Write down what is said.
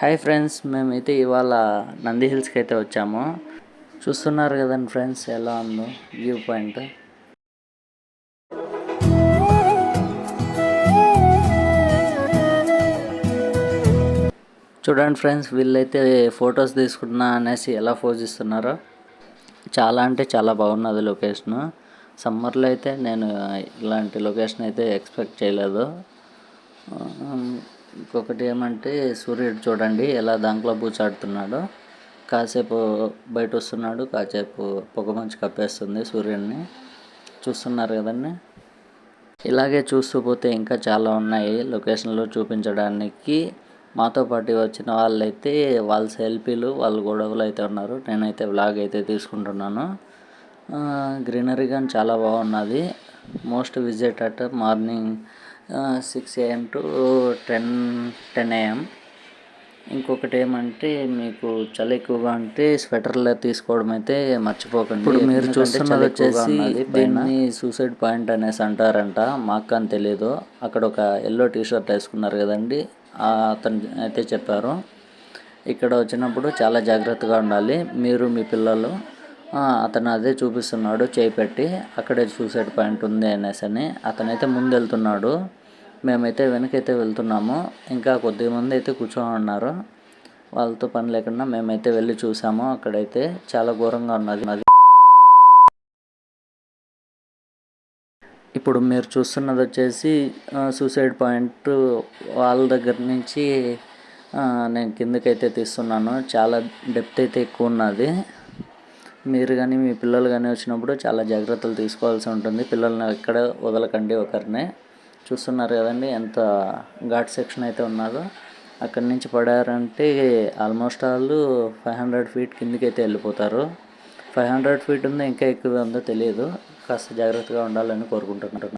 Hi friends మేమైతే ఇవాళ నంది హిల్స్కి అయితే వచ్చాము. చూస్తున్నారు కదండి ఫ్రెండ్స్ ఎలా ఉందో వ్యూ పాయింట్. చూడండి ఫ్రెండ్స్ వీళ్ళైతే ఫొటోస్ తీసుకున్నా అనేసి ఎలా పోజ్ ఇస్తున్నారో. చాలా అంటే చాలా బాగున్నది లొకేషన్. సమ్మర్లో అయితే నేను ఇలాంటి లొకేషన్ అయితే ఎక్స్పెక్ట్ చేయలేదు. ఇంకొకటి ఏమంటే సూర్యుడు చూడండి ఎలా దాంట్లో బూచాడుతున్నాడో. కాసేపు బయట వస్తున్నాడు కాసేపు పొగమంచు కప్పేస్తుంది సూర్యుడిని. చూస్తున్నారు కదండి? ఇలాగే చూస్తూ పోతే ఇంకా చాలా ఉన్నాయి లొకేషన్లో చూపించడానికి. మాతో పాటు వచ్చిన వాళ్ళైతే వాళ్ళ సెల్ఫీలు వాళ్ళ గొడవలు అయితే ఉన్నారు. నేనైతే వ్లాగ్ అయితే తీసుకుంటున్నాను. గ్రీనరీ కానీ చాలా బాగున్నది. Most visit at morning six AM to ten ten AM ఇంకొకటి ఏమంటే మీకు చలి ఎక్కువగా ఉంటే స్వెటర్లు తీసుకోవడం అయితే మర్చిపోకండి. ఇప్పుడు మీరు చూస్తున్నది వచ్చేసి దీన్ని సూసైడ్ పాయింట్ అనేసి అంటారంట. మాకు అని తెలియదు అక్కడ ఒక ఎల్లో టీ షర్ట్ వేసుకున్నారు కదండి. అతను అయితే చెప్పారు. ఇక్కడ వచ్చినప్పుడు చాలా జాగ్రత్తగా ఉండాలి. మీరు మీ పిల్లలు అతను అదే చూపిస్తున్నాడు. చేయి పెట్టి అక్కడే సూసైడ్ పాయింట్ ఉంది అనేసి అని. అతనైతే ముందు వెళ్తున్నాడు. మేమైతే వెనకైతే వెళ్తున్నాము. ఇంకా కొద్దిమంది అయితే కూర్చొని ఉన్నారు. వాళ్ళతో పని లేకుండా మేమైతే వెళ్ళి చూసాము. అక్కడైతే చాలా ఘోరంగా ఉన్నది. ఇప్పుడు మీరు చూస్తున్నది వచ్చేసి సూసైడ్ పాయింట్ వాళ్ళ దగ్గర నుంచి నేను కిందకైతే తీస్తున్నాను. చాలా డెప్త్ అయితే ఎక్కువ ఉన్నది. మీరు కానీ మీ పిల్లలు కానీ వచ్చినప్పుడు చాలా జాగ్రత్తలు తీసుకోవాల్సి ఉంటుంది. పిల్లల్ని ఎక్కడ వదలకండి ఒకరిని. చూస్తున్నారు కదండి ఎంత ఘాట్ సెక్షన్ అయితే ఉన్నదో. అక్కడి నుంచి పడారంటే ఆల్మోస్ట్ వాళ్ళు ఫైవ్ హండ్రెడ్ ఫీట్ కిందికి అయితే వెళ్ళిపోతారు. ఫైవ్ హండ్రెడ్ ఫీట్ ఉందో ఇంకా ఎక్కువ ఉందో తెలియదు. కాస్త జాగ్రత్తగా ఉండాలని కోరుకుంటున్నాను.